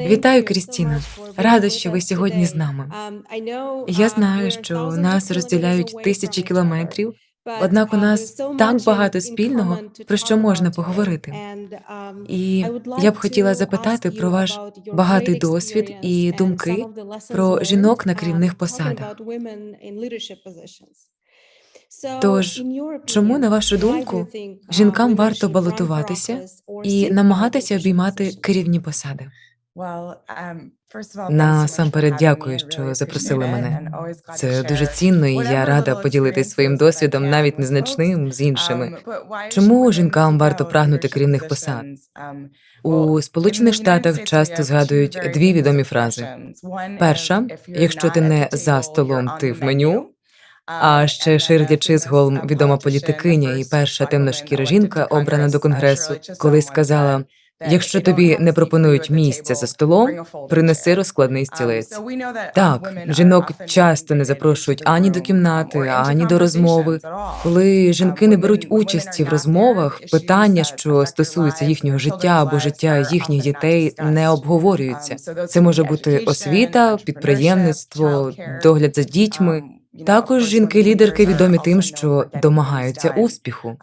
Вітаю, Крістіна. Рада, що ви сьогодні з нами. Я знаю, що нас розділяють тисячі кілометрів, однак у нас так багато спільного, про що можна поговорити. І я б хотіла запитати про ваш багатий досвід і думки про жінок на керівних посадах. Тож, чому, на вашу думку, жінкам варто балотуватися і намагатися обіймати керівні посади? Насамперед дякую, що запросили мене. Це дуже цінно, і я рада поділитись своїм досвідом, навіть незначним, з іншими. Чому жінкам варто прагнути керівних посад? У Сполучених Штатах часто згадують дві відомі фрази. Перша, якщо ти не за столом, ти в меню. А ще Ширлі Чизголм, відома політикиня і перша темношкіра жінка, обрана до конгресу, колись сказала: якщо тобі не пропонують місця за столом, принеси розкладний стілець. Так, жінок часто не запрошують ані до кімнати, ані до розмови. Коли жінки не беруть участі в розмовах, питання, що стосуються їхнього життя або життя їхніх дітей, не обговорюються. Це може бути освіта, підприємництво, догляд за дітьми. Також жінки-лідерки відомі тим, що домагаються успіху,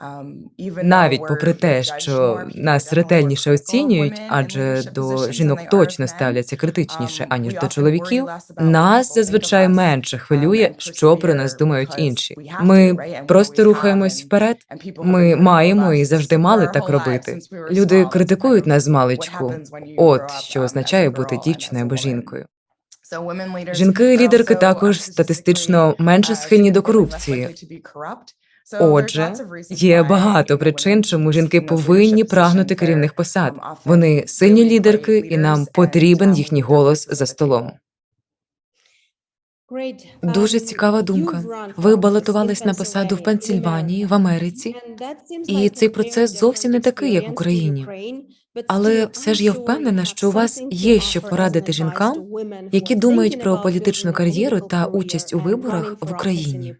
навіть попри те, що нас ретельніше оцінюють, адже до жінок точно ставляться критичніше аніж до чоловіків. Нас зазвичай менше хвилює, що про нас думають інші. Ми просто рухаємось вперед. Ми маємо і завжди мали так робити. Люди критикують нас з маличку. От що означає бути дівчиною або жінкою. Жінки-лідерки також статистично менше схильні до корупції. Отже, є багато причин, чому жінки повинні прагнути керівних посад. Вони сильні лідерки, і нам потрібен їхній голос за столом. Дуже цікава думка. Ви балотувались на посаду в Пенсільванії, в Америці, і цей процес зовсім не такий, як в Україні. Але все ж я впевнена, що у вас є що порадити жінкам, які думають про політичну кар'єру та участь у виборах в Україні.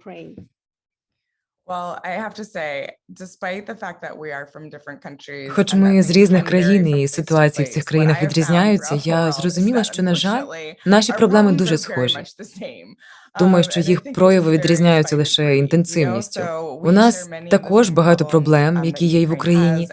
Хоч ми з різних країн і ситуації в цих країнах відрізняються, я зрозуміла, що на жаль, наші проблеми дуже схожі. Думаю, що їх прояви відрізняються лише інтенсивністю. У нас також багато проблем, які є і в Україні.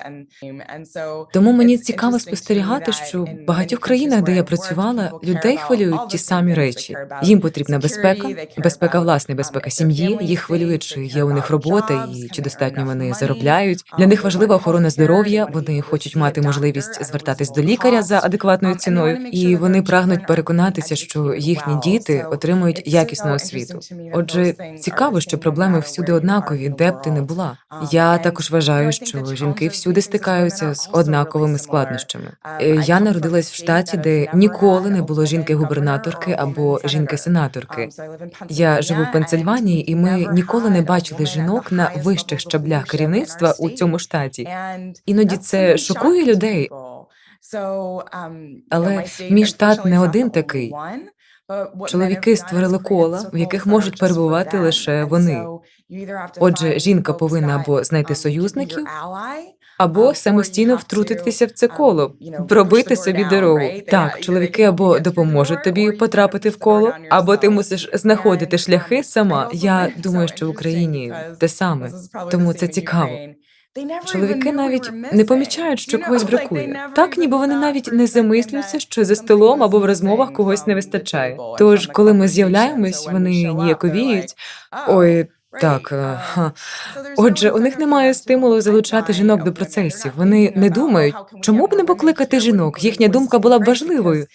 Тому мені цікаво спостерігати, що в багатьох країнах, де я працювала, людей хвилюють ті самі речі. Їм потрібна безпека, безпека власне, безпека сім'ї. Їх хвилює, чи є у них робота і чи достатньо вони заробляють. Для них важлива охорона здоров'я. Вони хочуть мати можливість звертатись до лікаря за адекватною ціною, і вони прагнуть переконатися, що їхні діти отримують якісну освіту. Отже, цікаво, що проблеми всюди однакові, де б ти не була. Я також вважаю, що жінки всюди стикаються з однаковими складнощами. Е, Я народилась в штаті, де ніколи не було жінки-губернаторки або жінки-сенаторки. Я живу в Пенсильванії, і ми ніколи не бачили жінок на вищих щаблях керівництва у цьому штаті. Іноді це шокує людей. Але мій штат не один такий. Чоловіки створили кола, в яких можуть перебувати лише вони. Отже, жінка повинна або знайти союзників, або самостійно втрутитися в це коло, пробити собі дорогу. Так, чоловіки або допоможуть тобі потрапити в коло, або ти мусиш знаходити шляхи сама. Я думаю, що в Україні те саме, тому це цікаво. Чоловіки навіть не помічають, що когось бракує. Так, ніби вони навіть не замислюються, що за столом або в розмовах когось не вистачає. Тож, коли ми з'являємось, вони ніяковіють. Ой, так, е, отже, у них немає стимулу залучати жінок до процесів. Вони не думають, чому б не покликати жінок. Їхня думка була б важливою.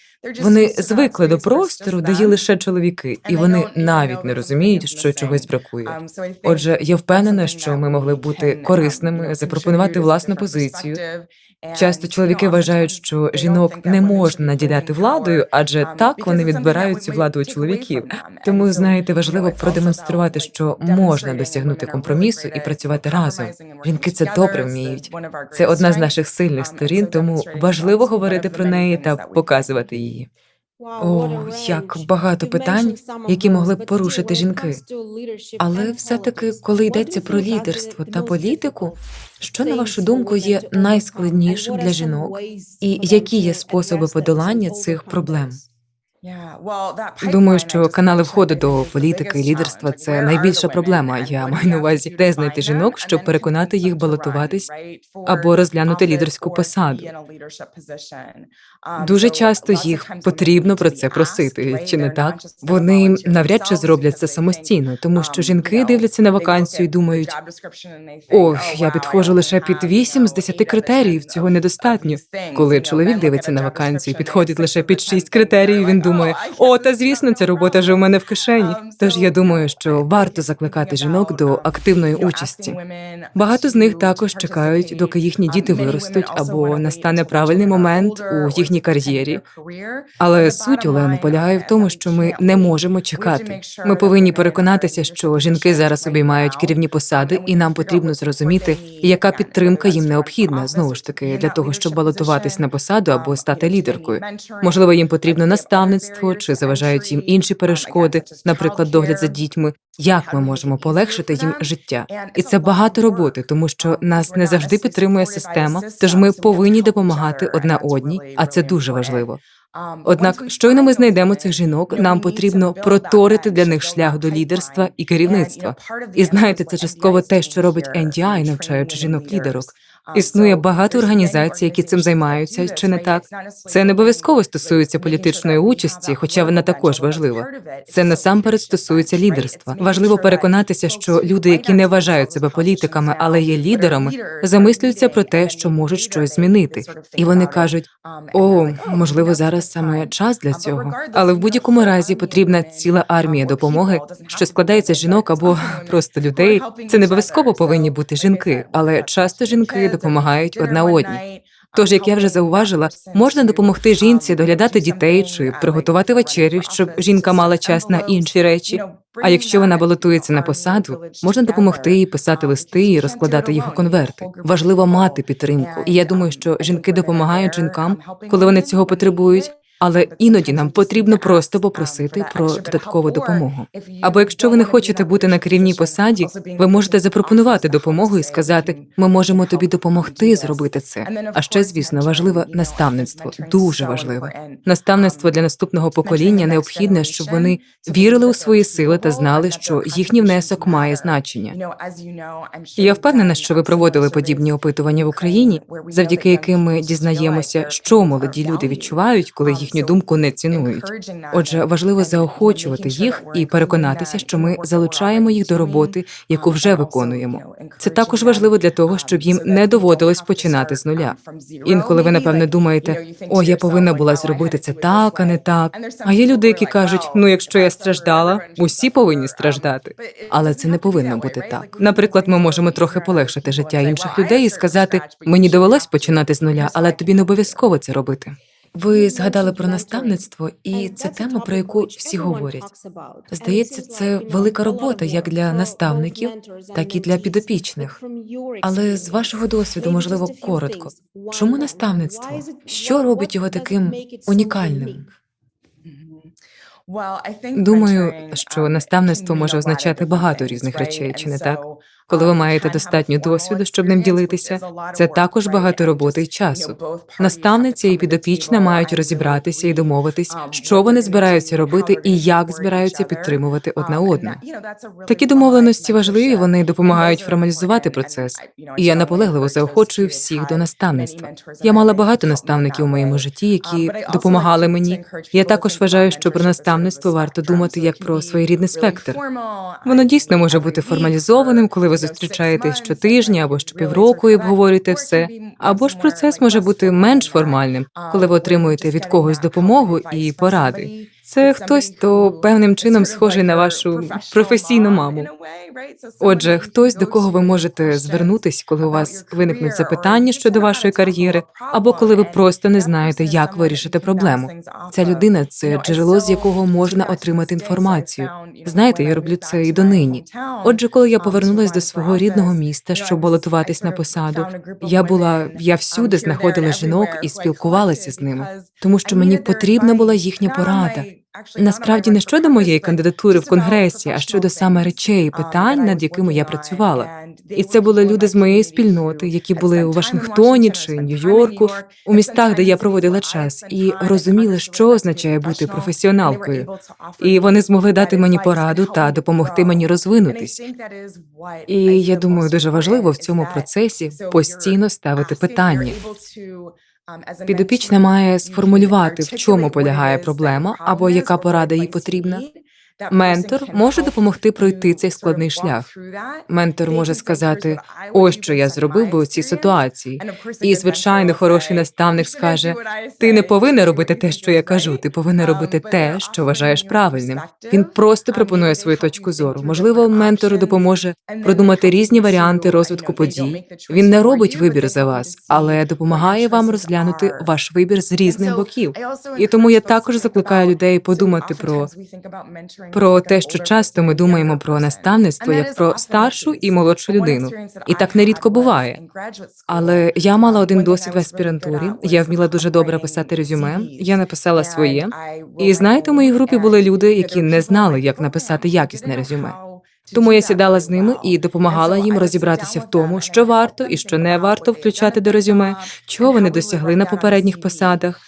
Вони звикли до простору, де є лише чоловіки, і вони навіть не розуміють, що чогось бракує. Отже, я впевнена, що ми могли бути корисними, запропонувати власну позицію. Часто чоловіки вважають, що жінок не можна наділяти владою, адже так вони відбирають цю владу у чоловіків. Тому знаєте, важливо продемонструвати, що можна досягнути компромісу і працювати разом. Жінки це добре вміють. Це одна з наших сильних сторін, тому важливо говорити про неї та показувати її. О, як багато питань, які могли б порушити жінки. Але все-таки, коли йдеться про лідерство та політику, що на вашу думку є найскладнішим для жінок, і які є способи подолання цих проблем? Думаю, що канали входу до політики і лідерства це найбільша проблема. Я маю на увазі, де знайти жінок, щоб переконати їх балотуватись або розглянути лідерську посаду. Дуже часто їх потрібно про це просити, чи не так? Вони навряд чи зроблять це самостійно, тому що жінки дивляться на вакансію і думають, о, я підходжу лише під 8 з 10 критеріїв, цього недостатньо. Коли чоловік дивиться на вакансію, і підходить лише під 6 критеріїв, він думає, о, та звісно, ця робота вже в мене в кишені. Тож я думаю, що варто закликати жінок до активної участі. Багато з них також чекають, доки їхні діти виростуть або настане правильний момент у їхній кар'єрі. Але суть Олени полягає в тому, що ми не можемо чекати. Ми повинні переконатися, що жінки зараз обіймають керівні посади, і нам потрібно зрозуміти, яка підтримка їм необхідна знову ж таки для того, щоб балотуватись на посаду або стати лідеркою. Можливо, їм потрібно наставництво чи заважають їм інші перешкоди, наприклад, догляд за дітьми. Як ми можемо полегшити їм життя? І це багато роботи, тому що нас не завжди підтримує система. Тож ми повинні допомагати одна одній, а це дуже важливо. Однак, щойно ми знайдемо цих жінок, нам потрібно проторити для них шлях до лідерства і керівництва. І знаєте, це частково те, що робить NDI, навчаючи жінок лідерок. Існує багато організацій, які цим займаються, чи не так? Це не обов'язково стосується політичної участі, хоча вона також важлива. Це насамперед стосується лідерства. Важливо переконатися, що люди, які не вважають себе політиками, але є лідерами, замислюються про те, що можуть щось змінити, і вони кажуть: о, можливо, зараз саме час для цього. Але в будь-якому разі потрібна ціла армія допомоги, що складається з жінок або просто людей. Це не обов'язково повинні бути жінки, але часто жінки допомагають одна одній. Тож, як я вже зауважила, можна допомогти жінці доглядати дітей чи приготувати вечерю, щоб жінка мала час на інші речі. А якщо вона балотується на посаду, можна допомогти їй писати листи і розкладати їх у конверти. Важливо мати підтримку. І я думаю, що жінки допомагають жінкам, коли вони цього потребують. Але іноді нам потрібно просто попросити про додаткову допомогу. Або якщо ви не хочете бути на керівній посаді, ви можете запропонувати допомогу і сказати: ми можемо тобі допомогти зробити це. А ще, звісно, важливе наставництво, дуже важливе. Наставництво для наступного покоління необхідне, щоб вони вірили у свої сили та знали, що їхній внесок має значення. Я впевнена, що ви проводили подібні опитування в Україні, завдяки яким ми дізнаємося, що молоді люди відчувають, коли їхню думку не цінують. Отже, важливо заохочувати їх і переконатися, що ми залучаємо їх до роботи, яку вже виконуємо. Це також важливо для того, щоб їм не доводилось починати з нуля. Інколи ви напевне думаєте, о, я повинна була зробити це так, а не так. А є люди, які кажуть, ну якщо я страждала, усі повинні страждати. Але це не повинно бути так. Наприклад, ми можемо трохи полегшити життя інших людей і сказати: мені довелось починати з нуля, але тобі не обов'язково це робити. Ви згадали про наставництво, і це тема, про яку всі говорять. Здається, це велика робота як для наставників, так і для підопічних. Але з вашого досвіду, можливо, коротко. Чому наставництво? Що робить його таким унікальним? Думаю, що наставництво може означати багато різних речей, чи не так? Коли ви маєте достатньо досвіду, щоб ним ділитися, це також багато роботи й часу. Наставниця і підопічна мають розібратися і домовитись, що вони збираються робити і як збираються підтримувати одна одну. Такі домовленості важливі, вони допомагають формалізувати процес. І я наполегливо заохочую всіх до наставництва. Я мала багато наставників у моєму житті, які допомагали мені. Я також вважаю, що про наставництво варто думати як про своєрідний спектр. Воно дійсно може бути формалізованим, коли ви зустрічаєтесь щотижня або щопівроку і обговорюєте все. Або ж процес може бути менш формальним, коли ви отримуєте від когось допомогу і поради. Це хтось, хто певним чином схожий на вашу професійну маму. Отже, хтось, до кого ви можете звернутись, коли у вас виникнуть запитання щодо вашої кар'єри, або коли ви просто не знаєте, як вирішити проблему. Ця людина це джерело, з якого можна отримати інформацію. Знаєте, я роблю це і донині. Отже, коли я повернулась до свого рідного міста, щоб балотуватись на посаду, я була я всюди знаходила жінок і спілкувалася з ними, тому що мені потрібна була їхня порада. Насправді не щодо моєї кандидатури в конгресі, а щодо саме речей і питань, над якими я працювала. І це були люди з моєї спільноти, які були у Вашингтоні чи Нью-Йорку, у містах, де я проводила час, і розуміли, що означає бути професіоналкою. І вони змогли дати мені пораду та допомогти мені розвинутись. І я думаю, дуже важливо в цьому процесі постійно ставити питання. Підопічна має сформулювати, в чому полягає проблема або яка порада їй потрібна. Ментор може допомогти пройти цей складний шлях. Ментор може сказати: ось що я зробив би у цій ситуації. І, звичайно, хороший наставник скаже: ти не повинен робити те, що я кажу, ти повинен робити те, що вважаєш правильним. Він просто пропонує свою точку зору. Можливо, ментор допоможе продумати різні варіанти розвитку подій. Він не робить вибір за вас, але допомагає вам розглянути ваш вибір з різних боків. І тому я також закликаю людей подумати про про те, що часто ми думаємо про наставництво як про старшу і молодшу людину, і так нерідко буває. Але я мала один досвід в аспірантурі. Я вміла дуже добре писати резюме. Я написала своє. І знаєте, у моїй групі були люди, які не знали, як написати якісне резюме. Тому я сідала з ними і допомагала їм розібратися в тому, що варто і що не варто включати до резюме, чого вони досягли на попередніх посадах.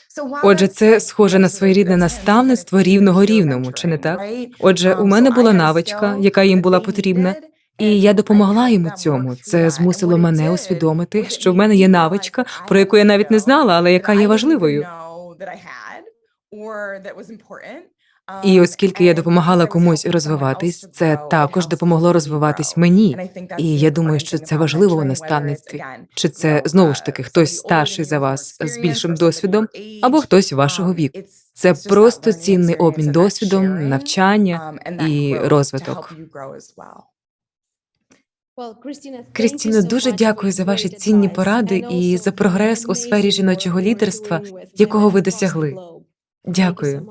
Отже, це схоже на своєрідне наставництво рівного рівному, чи не так? Отже, у мене була навичка, яка їм була потрібна, і я допомогла їм у цьому. Це змусило мене усвідомити, що в мене є навичка, про яку я навіть не знала, але яка є важливою. І оскільки я допомагала комусь розвиватись, це також допомогло розвиватись мені. І я думаю, що це важливо у наставництві. Чи це знову ж таки хтось старший за вас з більшим досвідом, або хтось вашого віку. Це просто цінний обмін досвідом, навчання і розвиток. Крістіно, дуже дякую за ваші цінні поради і за прогрес у сфері жіночого лідерства, якого ви досягли. Дякую.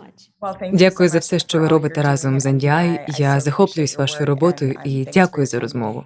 Дякую за все, що ви робите разом з NDI. Я захоплююсь вашою роботою і дякую за розмову.